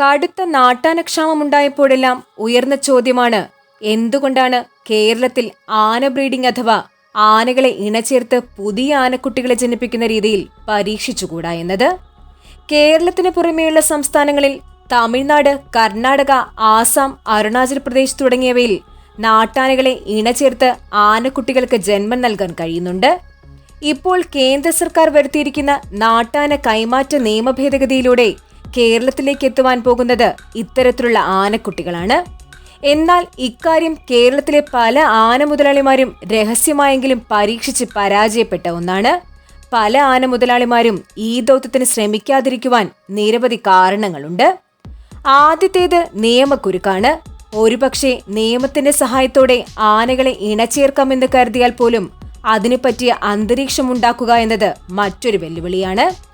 കടുത്ത നാട്ടാനക്ഷാമമുണ്ടായപ്പോഴെല്ലാം ഉയർന്ന ചോദ്യമാണ് എന്തുകൊണ്ടാണ് കേരളത്തിൽ ആന ബ്രീഡിംഗ് അഥവാ ആനകളെ ഇണചേർത്ത് പുതിയ ആനക്കുട്ടികളെ ജനിപ്പിക്കുന്ന രീതിയിൽ പരീക്ഷിച്ചുകൂടാ എന്നത്? കേരളത്തിന് പുറമെയുള്ള സംസ്ഥാനങ്ങളിൽ തമിഴ്നാട് കർണാടക ആസാം അരുണാചൽ പ്രദേശ് തുടങ്ങിയവയിൽ നാട്ടാനകളെ ഇണചേർത്ത് ആനക്കുട്ടികൾക്ക് ജന്മം നൽകാൻ കഴിയുന്നുണ്ട്. ഇപ്പോൾ കേന്ദ്ര സർക്കാർ വരുത്തിയിരിക്കുന്ന നാട്ടാന കൈമാറ്റ നിയമ ഭേദഗതിയിലൂടെ കേരളത്തിലേക്ക് എത്തുവാൻ പോകുന്നത് ഇത്തരത്തിലുള്ള ആനക്കുട്ടികളാണ്. എന്നാൽ ഇക്കാര്യം കേരളത്തിലെ പല ആന മുതലാളിമാരും രഹസ്യമായെങ്കിലും പരീക്ഷിച്ച് പരാജയപ്പെട്ട ഒന്നാണ്. പല ആന മുതലാളിമാരും ഈ ദൗത്യത്തിന് ശ്രമിക്കാതിരിക്കുവാൻ നിരവധി കാരണങ്ങളുണ്ട്. ആദ്യത്തേത് നിയമക്കുരുക്കാണ്. ഒരുപക്ഷെ നിയമത്തിന്റെ സഹായത്തോടെ ആനകളെ ഇണചേർക്കാമെന്ന് കരുതിയാൽ പോലും അതിനു പറ്റിയ അന്തരീക്ഷം ഉണ്ടാക്കുക എന്നത് മറ്റൊരു വെല്ലുവിളിയാണ്.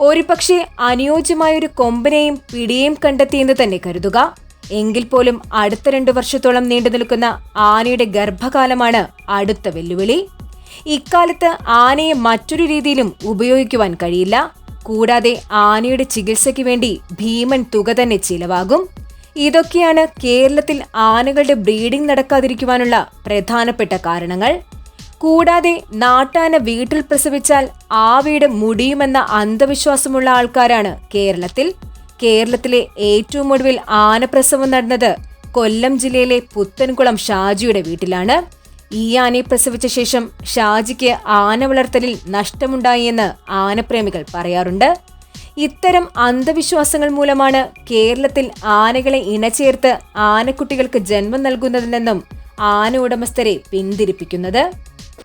ഒരുപക്ഷെ അനുയോജ്യമായൊരു കൊമ്പനെയും പിടിയെയും കണ്ടെത്തിയെന്ന് തന്നെ കരുതുക. എങ്കിൽ പോലും അടുത്ത രണ്ടു വർഷത്തോളം നീണ്ടു നിൽക്കുന്ന ആനയുടെ ഗർഭകാലമാണ് അടുത്ത വെല്ലുവിളി. ഇക്കാലത്ത് ആനയെ മറ്റൊരു രീതിയിലും ഉപയോഗിക്കുവാൻ കഴിയില്ല. കൂടാതെ ആനയുടെ ചികിത്സയ്ക്ക് വേണ്ടി ഭീമൻ തുക തന്നെ ചിലവാകും. ഇതൊക്കെയാണ് കേരളത്തിൽ ആനകളുടെ ബ്രീഡിംഗ് നടക്കാതിരിക്കുവാനുള്ള പ്രധാനപ്പെട്ട കാരണങ്ങൾ. കൂടാതെ നാട്ടാന വീട്ടിൽ പ്രസവിച്ചാൽ ആ വീട് മുടിയുമെന്ന അന്ധവിശ്വാസമുള്ള ആൾക്കാരാണ് കേരളത്തിൽ. കേരളത്തിലെ ഏറ്റവും ഒടുവിൽ ആനപ്രസവം നടന്നത് കൊല്ലം ജില്ലയിലെ പുത്തൻകുളം ഷാജിയുടെ വീട്ടിലാണ്. ഈ ആനയെ പ്രസവിച്ച ശേഷം ഷാജിക്ക് ആന വളർത്തലിൽ നഷ്ടമുണ്ടായി എന്ന് ആനപ്രേമികൾ പറയാറുണ്ട്. ഇത്തരം അന്ധവിശ്വാസങ്ങൾ മൂലമാണ് കേരളത്തിൽ ആനകളെ ഇണചേർത്ത് ആനക്കുട്ടികൾക്ക് ജന്മം നൽകുന്നതിൽ നിന്നും ആന ഉടമസ്ഥരെ പിന്തിരിപ്പിക്കുന്നത്.